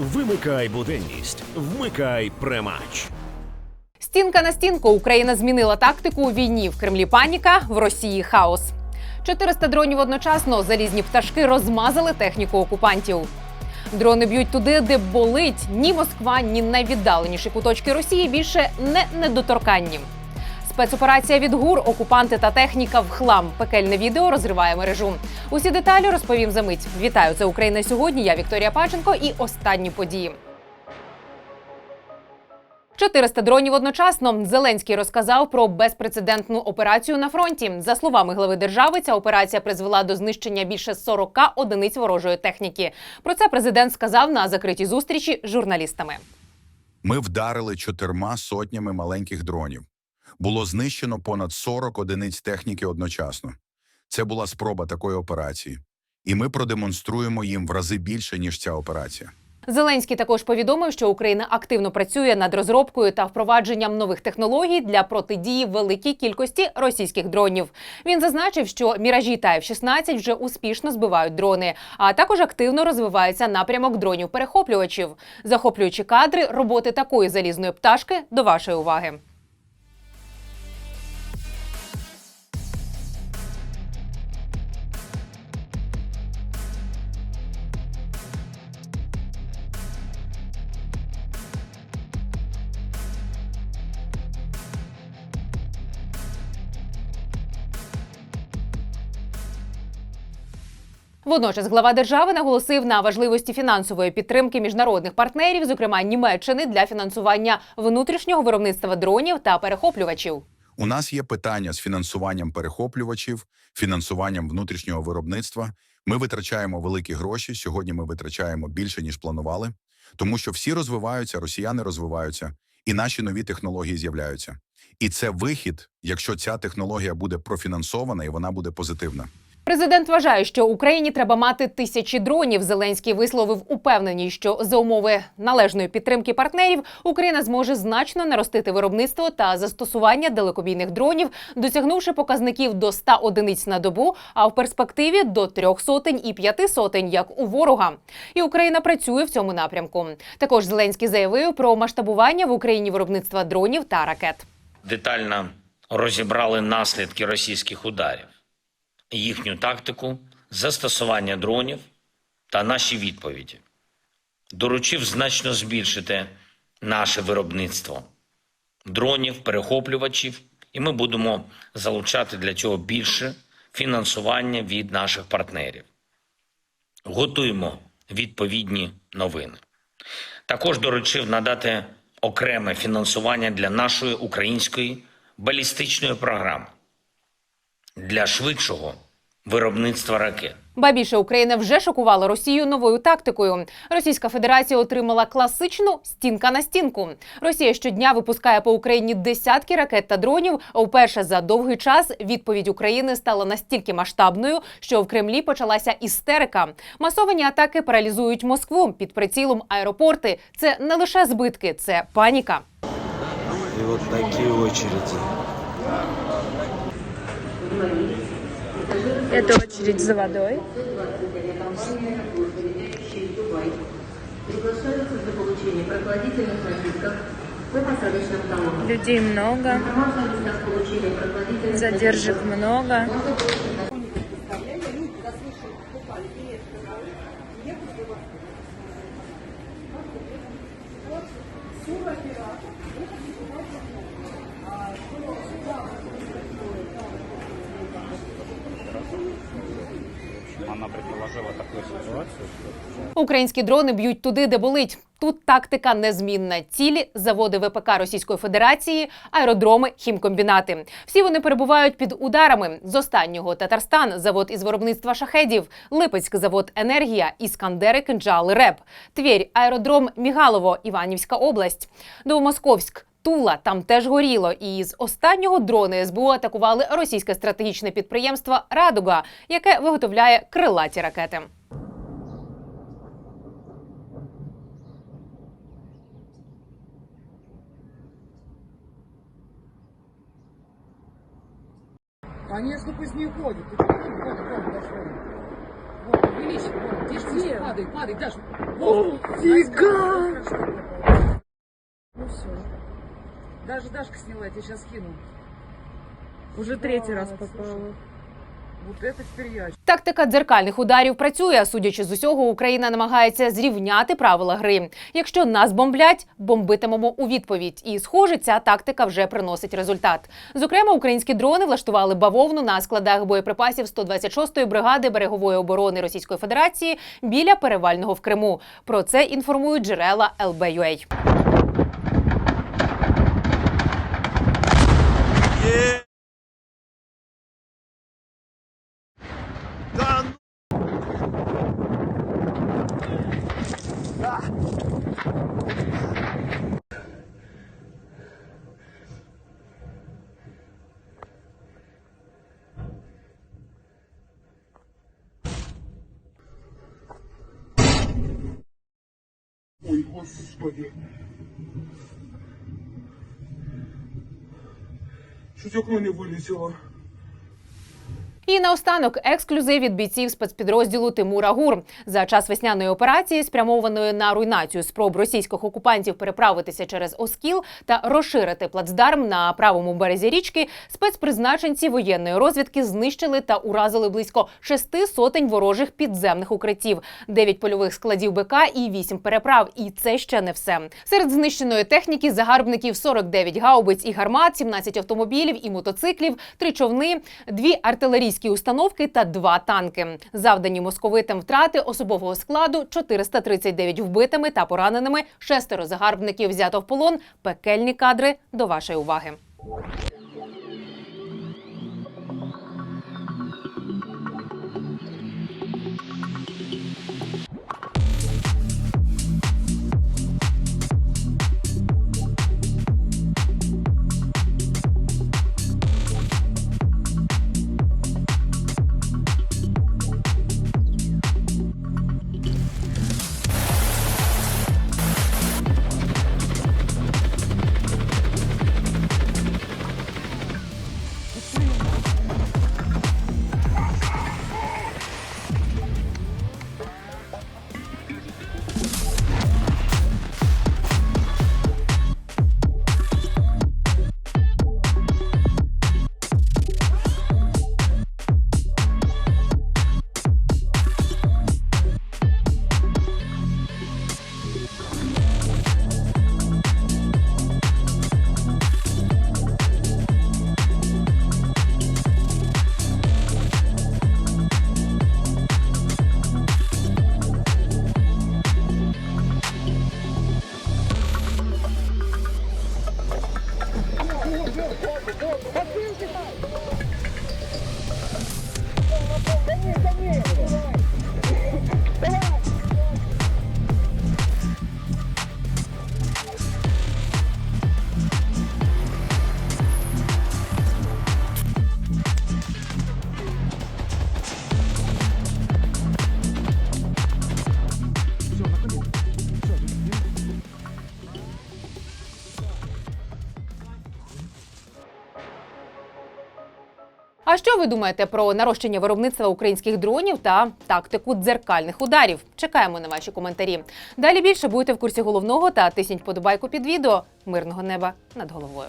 Вимикай буденність, вмикай премач. Стінка на стінку Україна змінила тактику у війні. В Кремлі паніка, в Росії хаос. 400 дронів одночасно залізні пташки розмазали техніку окупантів. Дрони б'ють туди, де болить. Ні Москва, ні найвіддаленіші куточки Росії більше не недоторканні. Спецоперація від ГУР, окупанти та техніка в хлам. Пекельне відео розриває мережу. Усі деталі розповім за мить. Вітаю, це Україна сьогодні. Я Вікторія Паченко і останні події. 400 дронів одночасно. Зеленський розказав про безпрецедентну операцію на фронті. За словами глави держави, ця операція призвела до знищення більше 40 одиниць ворожої техніки. Про це президент сказав на закритій зустрічі з журналістами. Ми вдарили чотирма сотнями маленьких дронів. Було знищено понад 40 одиниць техніки одночасно. Це була спроба такої операції. І ми продемонструємо їм в рази більше, ніж ця операція. Зеленський також повідомив, що Україна активно працює над розробкою та впровадженням нових технологій для протидії великій кількості російських дронів. Він зазначив, що міражі та F-16 вже успішно збивають дрони, а також активно розвивається напрямок дронів-перехоплювачів. Захоплюючи кадри роботи такої залізної пташки до вашої уваги. Водночас глава держави наголосив на важливості фінансової підтримки міжнародних партнерів, зокрема Німеччини, для фінансування внутрішнього виробництва дронів та перехоплювачів. У нас є питання з фінансуванням перехоплювачів, фінансуванням внутрішнього виробництва. Ми витрачаємо великі гроші. Сьогодні ми витрачаємо більше, ніж планували, тому що всі розвиваються, росіяни розвиваються, і наші нові технології з'являються. І це вихід, якщо ця технологія буде профінансована і вона буде позитивна. Президент вважає, що Україні треба мати тисячі дронів. Зеленський висловив упевненість, що за умови належної підтримки партнерів Україна зможе значно наростити виробництво та застосування далекобійних дронів, досягнувши показників до 100 одиниць на добу, а в перспективі до трьох сотень і п'яти сотень, як у ворога. І Україна працює в цьому напрямку. Також Зеленський заявив про масштабування в Україні виробництва дронів та ракет. детально розібрали наслідки російських ударів, їхню тактику, застосування дронів та наші відповіді. Доручив значно збільшити наше виробництво дронів, перехоплювачів, і ми будемо залучати для цього більше фінансування від наших партнерів. Готуємо відповідні новини. Також доручив надати окреме фінансування для нашої української балістичної програми для швидшого виробництва ракет. Ба більше Україна вже шокувала Росію новою тактикою. Російська Федерація отримала класичну стінка на стінку. Росія щодня випускає по Україні десятки ракет та дронів. А вперше за довгий час відповідь України стала настільки масштабною, що в Кремлі почалася істерика. Масовані атаки паралізують Москву під прицілом аеропорти. Це не лише збитки, це паніка. И вот такие очереди. Это очередь за водой. Людей много, задержек много. Все, во-первых, много. Она предположила такую ситуацию, Українські дрони б'ють туди, де болить. Тут тактика незмінна. Цілі заводи ВПК Російської Федерації, аеродроми, хімкомбінати. Всі вони перебувають під ударами. З останнього Татарстан, завод із виробництва шахедів, Липецьк, завод Енергія, Іскандери, Кинджали, РЕП, Твір, аеродром Мігалово, Іванівська область, Новомосковськ. Тула там теж горіло, і з останнього дрони СБУ атакували російське стратегічне підприємство Радуга, яке виготовляє крилаті ракети. Конечно, пусть не уходит. Вот, увеличь, вон, держи, падай, падай, Даш, Фига! Даже Дашка сняла, я тебе сейчас скину. Уже третий раз попала. Вот это теперь я. Тактика дзеркальних ударів працює. Судячи з усього, Україна намагається зрівняти правила гри. Якщо нас бомблять, бомбитимемо у відповідь. І схоже, ця тактика вже приносить результат. Зокрема, українські дрони влаштували бавовну на складах боєприпасів 126-ї бригади берегової оборони Російської Федерації біля перевального в Криму. Про це інформують джерела ЛБ.UA. господи. Чуть окно не вылетело. І наостанок ексклюзив від бійців спецпідрозділу Тимура Гур за час весняної операції, спрямованої на руйнацію спроб російських окупантів переправитися через Оскіл та розширити плацдарм на правому березі річки. Спецпризначенці воєнної розвідки знищили та уразили близько шести сотень ворожих підземних укриттів, дев'ять польових складів БК і вісім переправ. І це ще не все. Серед знищеної техніки загарбників 49 гаубиць і гармат, 17 автомобілів і мотоциклів, три човни, дві артилерійські установки та два танки. Завдані московитам втрати особового складу 439 вбитими та пораненими. Шестеро загарбників взято в полон. Пекельні кадри до вашої уваги. А що ви думаєте про нарощення виробництва українських дронів та тактику дзеркальних ударів? Чекаємо на ваші коментарі. Далі більше будете в курсі головного та тисніть подобайку під відео. Мирного неба над головою.